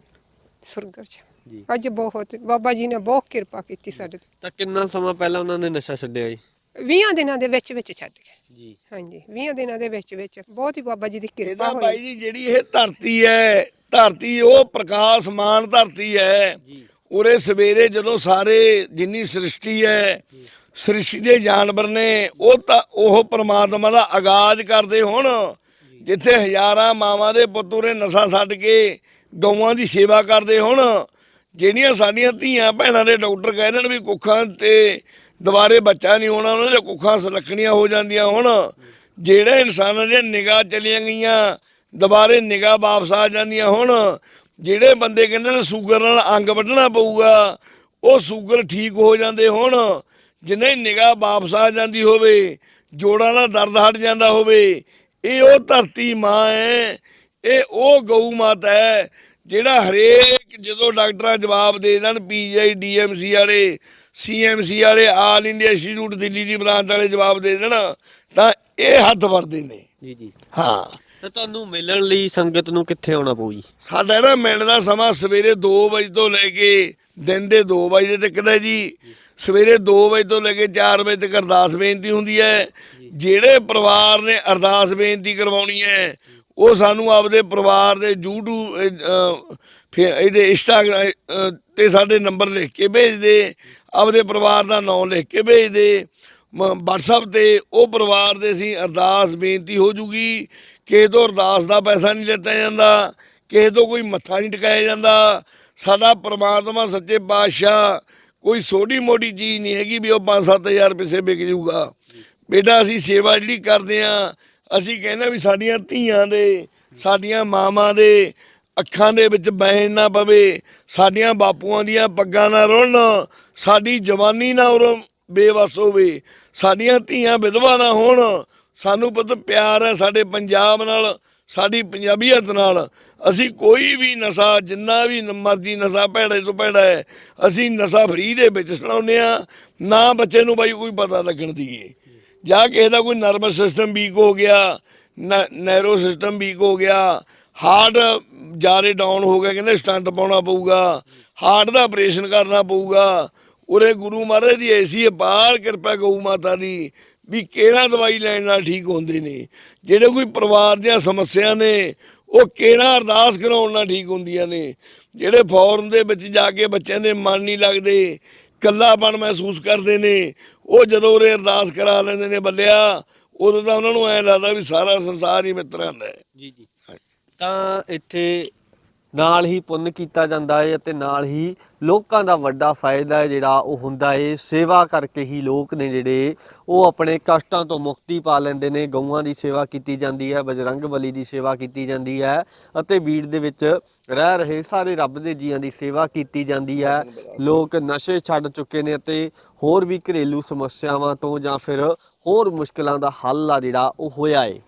ਸੁਰਗਰ ਚ। ਜੀ। ਅੱਜ ਬਹੁਤ ਬਾਬਾ ਜੀ ਨੇ ਬਹੁਤ ਕਿਰਪਾ ਕੀਤੀ ਸਾਡੇ ਤੇ। ਤਾਂ ਕਿੰਨਾ ਸਮਾਂ ਪਹਿਲਾਂ ਉਹਨਾਂ ਨੇ ਨਸ਼ਾ ਛੱਡਿਆ ਜੀ? 20 ਦਿਨਾਂ ਦੇ ਵਿੱਚ ਵਿੱਚ ਛੱਡ ਗਏ ਜੀ। ਹਾਂਜੀ 20 ਦਿਨਾਂ ਦੇ ਵਿੱਚ ਵਿੱਚ। ਬਹੁਤ ਹੀ ਬਾਬਾ ਜੀ ਦੀ ਕਿਰਪਾ ਇਹਦਾ ਬਾਈ ਹੋਈ ਜੀ ਜਿਹੜੀ ਇਹ ਧਰਤੀ ਹੈ ਧਰਤੀ ਉਹ ਪ੍ਰਕਾਸ਼ ਮਾਨ ਧਰਤੀ ਹੈ। ਜੀ। ਉਰੇ ਸਵੇਰੇ ਜਦੋਂ ਸਾਰੇ ਜਿੰਨੀ ਸ੍ਰਿਸ਼ਟੀ ਹੈ ਸ੍ਰਿਸ਼ਟੀ ਦੇ ਜਾਨਵਰ ਨੇ ਉਹ ਤਾਂ ਉਹ ਪ੍ਰਮਾਤਮਾ ਦਾ ਆਗਾਜ਼ ਕਰਦੇ ਹੁਣ ਜਿੱਥੇ ਹਜ਼ਾਰਾਂ ਮਾਵਾਂ ਦੇ ਪੁੱਤ ਉਰੇ ਨਸ਼ਾ ਛੱਡ ਕੇ ਗਊਆਂ ਦੀ ਸੇਵਾ ਕਰਦੇ ਹੁਣ ਜਿਹੜੀਆਂ ਸਾਡੀਆਂ ਧੀਆਂ ਭੈਣਾਂ ਦੇ ਡਾਕਟਰ ਕਹਿ ਰਹੇ ਨੇ ਵੀ ਕੁੱਖਾਂ ਤੇ ਦੁਬਾਰੇ ਬੱਚਾ ਨਹੀਂ ਹੋਣਾ, ਉਹਨਾਂ ਦੇ ਕੁੱਖਾਂ ਸੁਲੱਖਣੀਆਂ ਹੋ ਜਾਂਦੀਆਂ ਹੁਣ। ਜਿਹੜੇ ਇਨਸਾਨਾਂ ਦੀਆਂ ਨਿਗਾਹ ਚਲੀਆਂ ਗਈਆਂ, ਦੁਬਾਰੇ ਨਿਗਾਹ ਵਾਪਸ ਆ ਜਾਂਦੀਆਂ ਹੁਣ। ਜਿਹੜੇ ਬੰਦੇ ਕਹਿੰਦੇ ਨੇ ਸ਼ੂਗਰ ਨਾਲ ਅੰਗ ਵੱਢਣਾ ਪਊਗਾ, ਉਹ ਸ਼ੂਗਰ ਠੀਕ ਹੋ ਜਾਂਦੇ ਹੁਣ। ਜਿੰਨੇ ਨਿਗਾਹ ਵਾਪਸ ਆ ਜਾਂਦੀ ਹੋਵੇ, ਜੋੜਾਂ ਦਾ ਦਰਦ ਹਟ ਜਾਂਦਾ ਹੋਵੇ, ਇਹ ਉਹ ਧਰਤੀ ਮਾਂ ਹੈ। ਇਹ ਉਹ ਗਊ ਮਾਤਾ ਹੈ, ਜਿਹੜਾ ਹਰੇਕ ਜਦੋਂ ਡਾਕਟਰਾਂ ਜਵਾਬ ਦੇ ਦੇਣ ਪੀਜੀਆਈ ਡੀਐਮਸੀ ਵਾਲੇ ਸੀਐਮਸੀ ਵਾਲੇ ਆਲ ਇੰਡੀਆ ਇੰਸਟੀਚਿਊਟ ਦਿੱਲੀ ਦੀ ਬ੍ਰਾਂਚ ਵਾਲੇ ਜਵਾਬ ਦੇ ਦੇਣ ਤਾਂ ਇਹ ਹੱਥ ਵਰਦੇ ਨੇ। ਜੀ ਜੀ। ਹਾਂ। ਤਾਂ ਤੁਹਾਨੂੰ ਮਿਲਣ ਲਈ ਸੰਗਤ ਨੂੰ ਕਿੱਥੇ ਆਉਣਾ ਪਊ ਜੀ? ਸਾਡਾ ਨਾ ਮਿਲਣ ਦਾ ਸਮਾਂ ਸਵੇਰੇ 2 ਵਜੇ ਤੋਂ ਲੈ ਕੇ ਦਿਨ ਦੇ 2 ਵਜੇ ਤੱਕ ਦਾ ਜੀ ਸਵੇਰੇ 2 ਵਜੇ ਤੋਂ ਲੈ ਕੇ 4 ਵਜੇ ਤੱਕ ਅਰਦਾਸ ਬੇਨਤੀ ਹੁੰਦੀ ਹੈ। ਜਿਹੜੇ ਪਰਿਵਾਰ ਨੇ ਅਰਦਾਸ ਬੇਨਤੀ ਕਰਵਾਉਣੀ ਹੈ ਉਹ ਸਾਨੂੰ ਆਪਦੇ ਪਰਿਵਾਰ ਦੇ YouTube ਫਿਰ ਇਹਦੇ ਇੰਸਟਾਗ੍ਰਾਮ ਤੇ ਸਾਡੇ ਨੰਬਰ ਲਿਖ ਕੇ ਭੇਜ ਦੇ। ਆਪਦੇ ਪਰਿਵਾਰ ਦਾ ਨਾਮ ਲਿਖ ਕੇ ਭੇਜ ਦੇ ਮ- WhatsApp ਤੇ ਉਹ ਪਰਿਵਾਰ ਦੇ ਅਸੀਂ ਅਰਦਾਸ, ਬੇਨਤੀ ਹੋ ਜੂਗੀ, ਕਿਸੇ ਤੋਂ ਅਰਦਾਸ ਦਾ ਪੈਸਾ ਨਹੀਂ ਲਿੱਤਾ ਜਾਂਦਾ, ਕਿਸੇ ਤੋਂ ਕੋਈ ਮੱਥਾ ਨਹੀਂ ਟਿਕਾਇਆ ਜਾਂਦਾ। ਸਾਡਾ ਪ੍ਰਮਾਤਮਾ, ਸੱਚੇ ਪਾਤਸ਼ਾਹ, ਕੋਈ ਛੋਟੀ ਮੋਟੀ ਚੀਜ਼ ਨਹੀਂ ਹੈਗੀ ਵੀ ਉਹ 5-7000 ਪੈਸੇ ਵਿਕ ਜਾਊਗਾ ਬੇਟਾ, ਅਸੀਂ ਸੇਵਾ ਜਿਹੜੀ ਕਰਦੇ ਆ ਅਸੀਂ ਕਹਿੰਦੇ ਵੀ ਸਾਡੀਆਂ ਧੀਆਂ ਦੇ, ਸਾਡੀਆਂ ਮਾਵਾਂ ਦੇ ਅੱਖਾਂ ਦੇ ਵਿੱਚ ਬੈਣ ਨਾ ਪਵੇ, ਸਾਡੀਆਂ ਬਾਪੂਆਂ ਦੀਆਂ ਪੱਗਾਂ ਨਾ ਰੁਲਣ ਸਾਡੀ ਜਵਾਨੀ ਨਾ ਉਰੋਂ ਬੇਵਸ ਹੋਵੇ, ਸਾਡੀਆਂ ਧੀਆਂ ਵਿਧਵਾ ਨਾ ਹੋਣ, ਸਾਨੂੰ ਪਤਾ ਪਿਆਰ ਹੈ ਸਾਡੇ ਪੰਜਾਬ ਨਾਲ, ਸਾਡੀ ਪੰਜਾਬੀਅਤ ਨਾਲ। ਅਸੀਂ ਕੋਈ ਵੀ ਨਸ਼ਾ, ਜਿੰਨਾ ਵੀ ਮਰਜ਼ੀ ਨਸ਼ਾ ਭੈੜੇ ਤੋਂ ਭੈੜਾ ਹੈ, ਅਸੀਂ ਨਸ਼ਾ ਫਰੀ ਦੇ ਵਿੱਚ ਸੁਣਾਉਂਦੇ ਆ ਨਾ ਬੱਚੇ ਨੂੰ ਬਾਈ ਕੋਈ ਪਤਾ ਲੱਗਣ ਦੀਏ। ਜਾਂ ਕਿਸੇ ਦਾ ਕੋਈ ਨਰਵਸ ਸਿਸਟਮ ਵੀਕ ਹੋ ਗਿਆ ਨੈਰੋ ਸਿਸਟਮ ਵੀਕ ਹੋ ਗਿਆ, ਹਾਰਟ ਜਾਰੇ ਡਾਊਨ ਹੋ ਗਿਆ, ਕਹਿੰਦੇ ਸਟੰਟ ਪਾਉਣਾ ਪਊਗਾ, ਹਾਰਟ ਦਾ ਆਪਰੇਸ਼ਨ ਕਰਨਾ ਪਊਗਾ ਉਰੇ ਗੁਰੂ ਮਹਾਰਾਜ ਦੀ ਐਸੀ ਅਪਾਰ ਕਿਰਪਾ ਗਊ ਮਾਤਾ ਦੀ ਵੀ ਕਿਹੜਾ ਦਵਾਈ ਲੈਣ ਨਾਲ ਠੀਕ ਹੁੰਦੇ ਨੇ। ਜਿਹੜੇ ਕੋਈ ਪਰਿਵਾਰ ਦੀਆਂ ਸਮੱਸਿਆ ਨੇ, ਉਹ ਕਿਹੜਾ ਅਰਦਾਸ ਕਰਾਉਣ ਨਾਲ ਠੀਕ ਹੁੰਦੀਆਂ ਨੇ। ਜਿਹੜੇ ਫੌਰਨ ਦੇ ਵਿੱਚ ਜਾ ਕੇ ਬੱਚਿਆਂ ਦੇ ਮਨ ਨਹੀਂ ਲੱਗਦੇ ਕੱਲਾਪਣ ਮਹਿਸੂਸ ਕਰਦੇ ਨੇ, ਉਹ ਜਦੋਂ ਉਰੇ ਅਰਦਾਸ ਕਰਾ ਲੈਂਦੇ ਨੇ, ਬੱਲਿਆ, ਉਦੋਂ ਤਾਂ ਉਹਨਾਂ ਨੂੰ ਐਂ ਲੱਗਦਾ ਵੀ ਸਾਰਾ ਸੰਸਾਰ ਹੀ ਮਿੱਤਰਾਂ ਦਾ ਹੈ। ਜੀ ਜੀ। ਤਾਂ ਇੱਥੇ ਨਾਲ ਹੀ ਪੁੰਨ ਕੀਤਾ ਜਾਂਦਾ ਹੈ ਅਤੇ ਨਾਲ ਹੀ ਲੋਕਾਂ ਦਾ ਵੱਡਾ ਫਾਇਦਾ ਹੈ ਜਿਹੜਾ ਉਹ ਹੁੰਦਾ ਹੈ ਸੇਵਾ ਕਰਕੇ ਹੀ ਲੋਕ ਨੇ ਜਿਹੜੇ ਉਹ ਆਪਣੇ ਕਸ਼ਟਾਂ ਤੋਂ ਮੁਕਤੀ ਪਾ ਲੈਂਦੇ ਨੇ। ਗਊਆਂ ਦੀ ਸੇਵਾ ਕੀਤੀ ਜਾਂਦੀ ਹੈ, ਬਜਰੰਗ ਬਲੀ ਦੀ ਸੇਵਾ ਕੀਤੀ ਜਾਂਦੀ ਹੈ ਅਤੇ ਬੀੜ ਦੇ ਵਿੱਚ ਰਹਿ ਰਹੇ ਸਾਰੇ ਰੱਬ ਦੇ ਜੀਆਂ ਦੀ ਸੇਵਾ ਕੀਤੀ ਜਾਂਦੀ ਹੈ। ਲੋਕ ਨਸ਼ੇ ਛੱਡ ਚੁੱਕੇ ਨੇ ਅਤੇ ਹੋਰ ਵੀ ਘਰੇਲੂ ਸਮੱਸਿਆਵਾਂ ਤੋਂ ਜਾਂ ਫਿਰ ਹੋਰ ਮੁਸ਼ਕਲਾਂ ਦਾ ਹੱਲ ਆ ਜਿਹੜਾ ਉਹ ਹੋਇਆ ਏ।